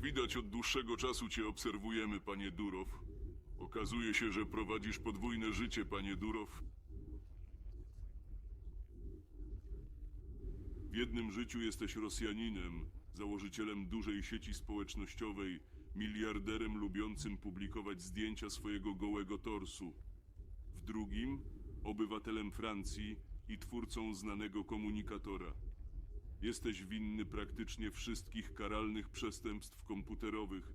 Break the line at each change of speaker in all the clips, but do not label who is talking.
widać, od dłuższego czasu cię obserwujemy, panie Durow. Okazuje się, że prowadzisz podwójne życie, panie Durow. W jednym życiu jesteś Rosjaninem, założycielem dużej sieci społecznościowej, miliarderem lubiącym publikować zdjęcia swojego gołego torsu. W drugim obywatelem Francji i twórcą znanego komunikatora. Jesteś winny praktycznie wszystkich karalnych przestępstw komputerowych.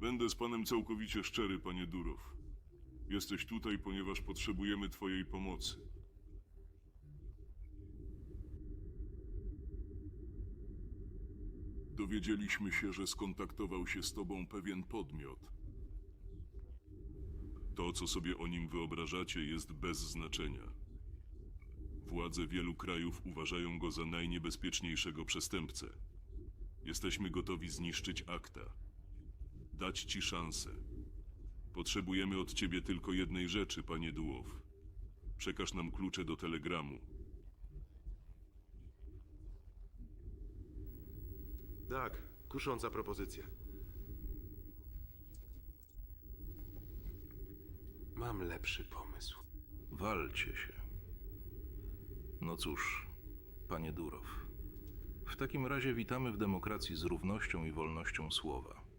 Będę z panem całkowicie szczery, panie Durow. Jesteś tutaj, ponieważ potrzebujemy twojej pomocy. Dowiedzieliśmy się, że skontaktował się z tobą pewien podmiot. To, co sobie o nim wyobrażacie, jest bez znaczenia. Władze wielu krajów uważają go za najniebezpieczniejszego przestępcę. Jesteśmy gotowi zniszczyć akta. Dać ci szansę. Potrzebujemy od ciebie tylko jednej rzeczy, panie Dułow. Przekaż nam klucze do telegramu.
Tak, kusząca propozycja. Mam lepszy pomysł.
Walcie się. No cóż, panie Durow. W takim razie witamy w demokracji z równością i wolnością słowa.